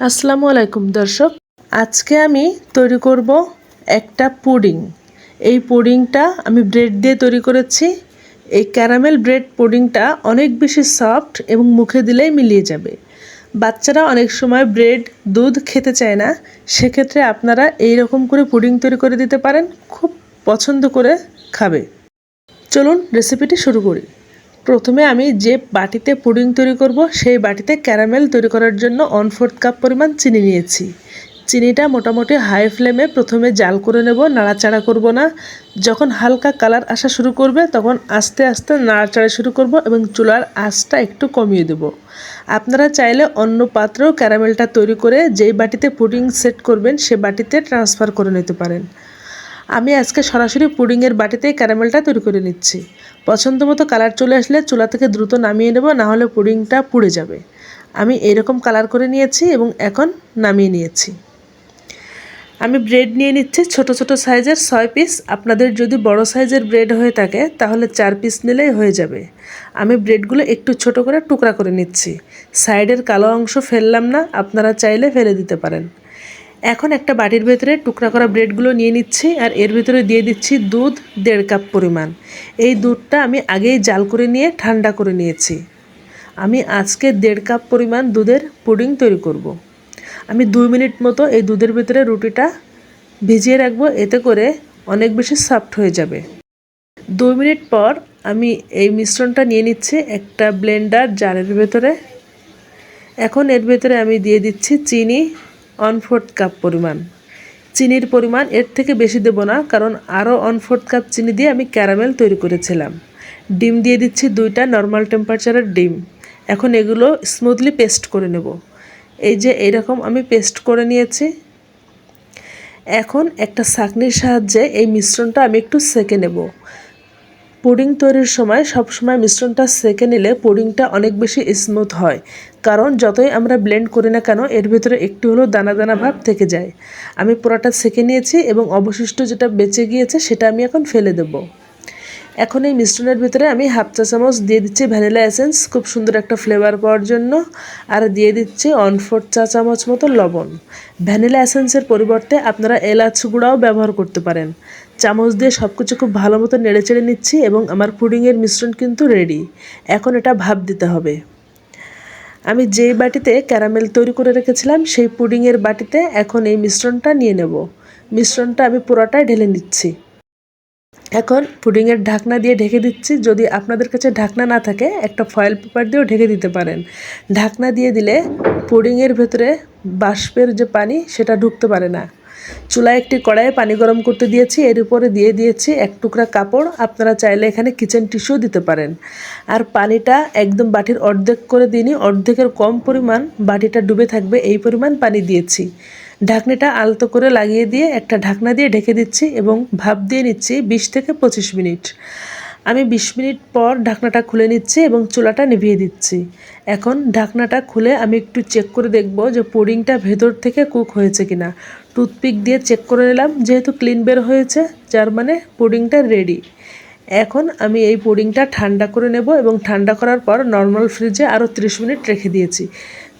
আসসালামু আলাইকুম, দর্শক। আজকে আমি তৈরি করব একটা পুডিং। এই পুডিংটা আমি ব্রেড দিয়ে তৈরি করেছি। এই ক্যারামেল ব্রেড পুডিংটা অনেক বেশি সফট এবং মুখে দিলেই মিলিয়ে যাবে। বাচ্চারা অনেক সময় ব্রেড, দুধ খেতে চায় না। সেক্ষেত্রে আপনারা এই রকম করে পুডিং তৈরি করে দিতে পারেন। খুব পছন্দ করে খাবে। চলুন রেসিপিটি শুরু করি। প্রথমে আমি যে বাটিতে পুডিং তৈরি করব, সেই বাটিতে ক্যারামেল তৈরি করার জন্য ওয়ান ফোর্থ কাপ পরিমাণ চিনি নিয়েছি। চিনিটা মোটামুটি হাই ফ্লেমে প্রথমে জাল করে নেব, নাড়াচাড়া করব না। যখন হালকা কালার আসা শুরু করবে, তখন আস্তে আস্তে নাড়াচাড়া শুরু করব এবং চুলার আঁচটা একটু কমিয়ে দেব। আপনারা চাইলে অন্য পাত্রেও ক্যারামেলটা তৈরি করে যেই বাটিতে পুডিং সেট করবেন, সে বাটিতে ট্রান্সফার করে নিতে পারেন। আমি আজকে সরাসরি পুডিংয়ের বাটিতেই ক্যারামেলটা তৈরি করে নিচ্ছি। পছন্দ মতো কালার চলে আসলে চুলা থেকে দ্রুত নামিয়ে নেব, না হলে পুডিংটা পুড়ে যাবে। আমি এরকম কালার করে নিয়েছি এবং এখন নামিয়ে নিয়েছি। আমি ব্রেড নিয়ে নিচ্ছি ছোট ছোট সাইজের ছয় পিস। আপনাদের যদি বড় সাইজের ব্রেড হয়ে থাকে, তাহলে চার পিস নিলেই হয়ে যাবে। আমি ব্রেডগুলো একটু ছোট করে টুকরা করে নিচ্ছি। সাইডের কালো অংশ ফেললাম না, আপনারা চাইলে ফেলে দিতে পারেন। এখন একটা বাটির ভেতরে টুকরা করা ব্রেডগুলো নিয়ে নিচ্ছি আর এর ভেতরে দিয়ে দিচ্ছি দুধ দেড় কাপ পরিমাণ। এই দুধটা আমি আগেই জাল করে নিয়ে ঠান্ডা করে নিয়েছি। আমি আজকে দেড় কাপ পরিমাণ দুধের পুডিং তৈরি করব। আমি দুই মিনিট মতো এই দুধের ভেতরে রুটিটা ভিজিয়ে রাখব, এতে করে অনেক বেশি সফট হয়ে যাবে। দুই মিনিট পর আমি এই মিশ্রণটা নিয়ে নিচ্ছি একটা ব্লেন্ডার জারের ভেতরে। এখন এর ভেতরে আমি দিয়ে দিচ্ছি চিনি ওয়ান ফোর্থ কাপ পরিমাণ। চিনির পরিমাণ এর থেকে বেশি দেব না, কারণ আরও ওয়ান ফোর্থ কাপ চিনি দিয়ে আমি ক্যারামেল তৈরি করেছিলাম। ডিম দিয়ে দিচ্ছি দুইটা নর্মাল টেম্পারেচারের ডিম। এখন এগুলো স্মুথলি পেস্ট করে নেব। এই যে এইরকম আমি পেস্ট করে নিয়েছি। এখন একটা ছাঁকনির সাহায্যে এই মিশ্রণটা আমি একটু সেঁকে নেব। পুডিং তৈরির সময় সব সময় মিশ্রণটা সেকে নিলে পুডিংটা অনেক বেশি স্মুথ হয়। কারণ যতই আমরা ব্লেন্ড করি না কেন, এর ভিতরে একটু হলেও দানা দানা ভাব থেকে যায়। আমি পোড়াটা সেকে নিয়েছি এবং অবশিষ্ট যেটা বেঁচে গিয়েছে সেটা আমি এখন ফেলে দেবো। এখন এই মিশ্রণের ভিতরে আমি হাফ চা চামচ দিয়ে দিচ্ছি ভ্যানিলা এসেন্স, খুব সুন্দর একটা ফ্লেভার পাওয়ার জন্য। আর দিয়ে দিচ্ছি ওয়ান চা চামচ মতো লবণ। ভ্যানিলা এসেন্সের পরিবর্তে আপনারা এলাচ গুঁড়াও ব্যবহার করতে পারেন। চামচ দিয়ে সব কিছু খুব ভালো মতো নেড়ে চেড়ে নিচ্ছি এবং আমার পুডিংয়ের মিশ্রণ কিন্তু রেডি এখন এটা ভাব দিতে হবে। আমি যেই বাটিতে ক্যারামেল তৈরি করে রেখেছিলাম, সেই পুডিংয়ের বাটিতে এখন এই মিশ্রণটা নিয়ে নেব। মিশ্রণটা আমি পুরোটাই ঢেলে নিচ্ছি। এখন পুডিংয়ের ঢাকনা দিয়ে ঢেকে দিচ্ছি। যদি আপনাদের কাছে ঢাকনা না থাকে, একটা ফয়েল পেপার দিয়েও ঢেকে দিতে পারেন। ঢাকনা দিয়ে দিলে পুডিংয়ের ভেতরে বাষ্পের যে পানি, সেটা ঢুকতে পারে না। চুলায় একটি কড়াইয়ে পানি গরম করতে দিয়েছি। এর উপরে দিয়ে দিয়েছি এক টুকরা কাপড়। আপনারা চাইলে এখানে কিচেন টিস্যুও দিতে পারেন। আর পানিটা একদম বাটির অর্ধেক করে দিইনি। অর্ধেকের কম পরিমাণ বাটিটা ডুবে থাকবে। এই পরিমাণ পানি দিয়েছি। ঢাকনিটা আলতো করে লাগিয়ে দিয়ে একটা ঢাকনা দিয়ে ঢেকে দিচ্ছি এবং ভাপ দিয়ে নিচ্ছি বিশ থেকে পঁচিশ মিনিট। আমি বিশ মিনিট পর ঢাকনাটা খুলে নিচ্ছি এবং চুলাটা নিভিয়ে দিচ্ছি। এখন ঢাকনাটা খুলে আমি একটু চেক করে দেখব যে পুডিংটা ভেতর থেকে কুক হয়েছে কিনা। টুথপিক দিয়ে চেক করে নিলাম, যেহেতু ক্লিন বের হয়েছে, যার মানে পুডিংটা রেডি। এখন আমি এই পুডিংটা ঠান্ডা করে নেব এবং ঠান্ডা করার পর নর্মাল ফ্রিজে আরও 30 মিনিট রেখে দিয়েছি।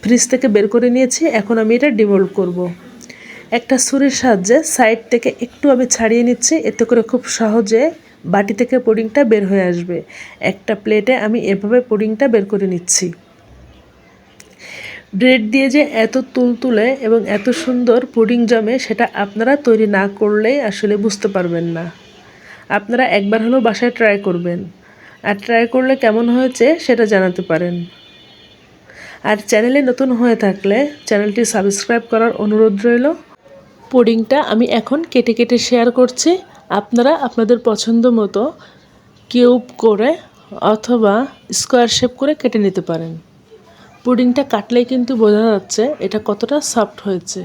ফ্রিজ থেকে বের করে নিয়েছি, এখন আমি এটা ডিমোল্ড করব। একটা ছুরির সাহায্যে সাইড থেকে একটু আমি ছাড়িয়ে নিচ্ছি। এতে করে খুব সহজে বাটি থেকে পুডিংটা বের হয়ে আসবে। একটা প্লেটে আমি এভাবে পুডিংটা বের করে নিচ্ছি। ব্রেড দিয়ে যে এত তুলতুলে এবং এত সুন্দর পুডিং জমে সেটা আপনারা তৈরি না করলেই আসলে বুঝতে পারবেন না। আপনারা একবার হলেও বাসায় ট্রাই করবেন। আর ট্রাই করলে কেমন হয়েছে সেটা জানাতে পারেন। আর চ্যানেলে নতুন হয়ে থাকলে চ্যানেলটি সাবস্ক্রাইব করার অনুরোধ রইল। পুডিংটা আমি এখন কেটে কেটে শেয়ার করছি। আপনারা আপনাদের পছন্দ মতো কিউব করে অথবা স্কোয়ার শেপ করে কেটে নিতে পারেন। পুডিংটা কাটলেই কিন্তু বোঝা যাচ্ছে এটা কতটা সফট হয়েছে।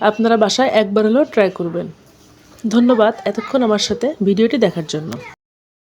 আপনারা বাসায় একবার হলেও ট্রাই করবেন। ধন্যবাদ এতক্ষণ আমার সাথে ভিডিওটি দেখার জন্য।